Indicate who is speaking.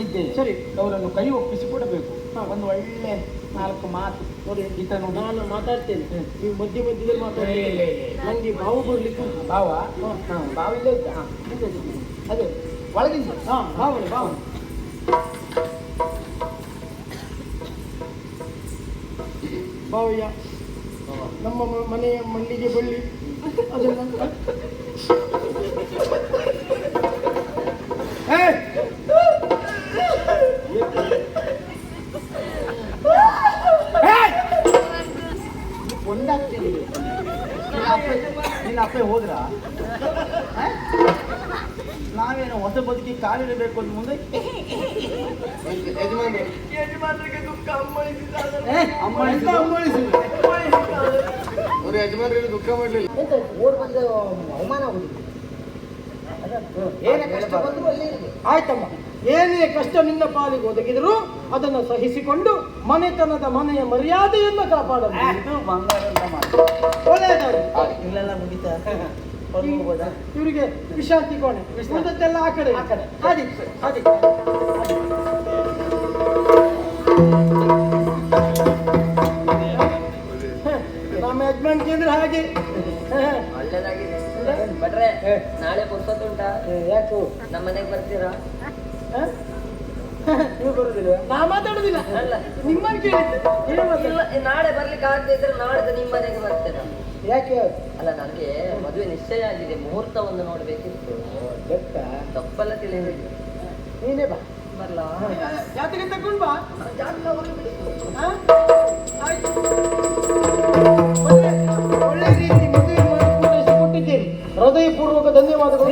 Speaker 1: ಇದ್ದೇನೆ
Speaker 2: ಸರಿ.
Speaker 1: ಅವರನ್ನು ಕೈ ಒಪ್ಪಿಸಿ ಕೊಡಬೇಕು.
Speaker 2: ಹಾ.
Speaker 1: ಒಂದು ಒಳ್ಳೆ ನಾಲ್ಕು ಮಾತು.
Speaker 2: ನೋಡಿ
Speaker 1: ಈತ ನೋಡಿ.
Speaker 2: ನಾನು ಮಾತಾಡ್ತೇನೆ. ನೀವು ಮಧ್ಯ ಮಧ್ಯದಲ್ಲಿ ಮಾತಾಡಿ ನನಗೆ ಬಾವು ಬರ್ಲಿಕ್ಕೆ.
Speaker 1: ಬಾವ
Speaker 2: ಹಾ.
Speaker 1: ಹಾ, ಬಾವ ಇಲ್ಲ ಇದ್ದ. ಅದೇ ಒಳಗಿಂದ
Speaker 2: ಹಾ ಬಾವ ಬಾವ ಬಾವಯ್ಯ ನಮ್ಮ ಮನೆಯ ಮಲ್ಲಿಗೆ ಬಳ್ಳಿ. ಅದನ್ನ
Speaker 1: ನಿನ್ನ ಅಪ್ಪ ಹೋದ್ರ? ನಾವೇನು ಹೊಸ ಬದುಕಿ ಕಾಲಿಡಬೇಕು ಅಂತ ಮುಂದೆ?
Speaker 3: ಯಜಮಾನರಿಗೆ ದುಃಖ ಅಮ್ಮಳಿಸಿದ್ದಾರೆ
Speaker 1: ಏ, ಅಮ್ಮ
Speaker 2: ಎಂತ ಅಮ್ಮಳಿಸಿದ್ರು?
Speaker 3: ಅವ್ರ ಯಜಮಾನರಿಗೆ ದುಃಖ ಮಾಡಲಿಲ್ಲ.
Speaker 1: ಓಡ್ ಬಂದು ಅವಮಾನ ಆಗುದಿಲ್ಲ. ಏನೇ ಕಷ್ಟ ಬಂದ್ರು ಅಲ್ಲೇ
Speaker 2: ಆಯ್ತಮ್ಮ. ಏನೇ ಕಷ್ಟ ನಿನ್ನ ಪಾಲಿಗೆ ಒದಗಿದರೂ ಅದನ್ನು ಸಹಿಸಿಕೊಂಡು ಮನೆತನದ ಮನೆಯ ಮರ್ಯಾದೆಯನ್ನು ಕಾಪಾಡಬೇಕು. ಇವರಿಗೆ ವಿಶ್ರಾಂತಿ ಕೋಣೆ ಉಳಿದದ್ದೆಲ್ಲ ಆ ಕಡೆ
Speaker 1: ಆ ಕಡೆ.
Speaker 2: ಹಾದಿ ಹಾದಿ ನಮ್ಮ ಯಜಮಾನ್ಗೆ ಕೇಂದ್ರ ಹಾಗೆ. ಬಟ್ರೆ
Speaker 4: ನಾಳೆ ಪುರ್ಸೊತ್ತುಂಟಾ
Speaker 2: ಯಾಕು?
Speaker 4: ನಮ್ಮ ಮನೆಗೆ ಬರ್ತೀರಾ?
Speaker 2: ಹ? ನೀವು ಬರುದಿಲ್ಲ ನಾ ಮಾತಾಡುದಿಲ್ಲ.
Speaker 4: ಅಲ್ಲ.
Speaker 2: ನಿಮ್ಮನ್ನು ಕೇಳಿದ್ದೆ. ಏನು
Speaker 4: ಇಲ್ಲ ನಾಳೆ ಬರ್ಲಿಕ್ಕೆ ಆಗದೆ ಇದ್ರೆ ನಾಳೆ ನಿಮ್ಮ ಮನೆಗೆ ಬರ್ತೇನೆ.
Speaker 2: ಯಾಕೆ?
Speaker 4: ಅಲ್ಲ ನನಗೆ ಮದುವೆ ನಿಶ್ಚಯ ಆಗಿದೆ. ಮುಹೂರ್ತವನ್ನು ನೋಡಬೇಕಿತ್ತು.
Speaker 2: ಬೆಟ್ಟ
Speaker 4: ತಪ್ಪಲ್ಲ ತಿಳಿದಿದೆ
Speaker 2: ನೀನೇ ಬಾ.
Speaker 4: ಬರಲಾ?
Speaker 2: ಜಾತಕ ತಗೊಂಡು ಬಾ. ಒಳ್ಳೆ ಒಳ್ಳೆ ರೀತಿ ಮದುವೆ ಮಾಡಿ ಕೊಟ್ಟಿದ್ದೀರಿ. ಹೃದಯಪೂರ್ವಕ ಧನ್ಯವಾದಗಳು.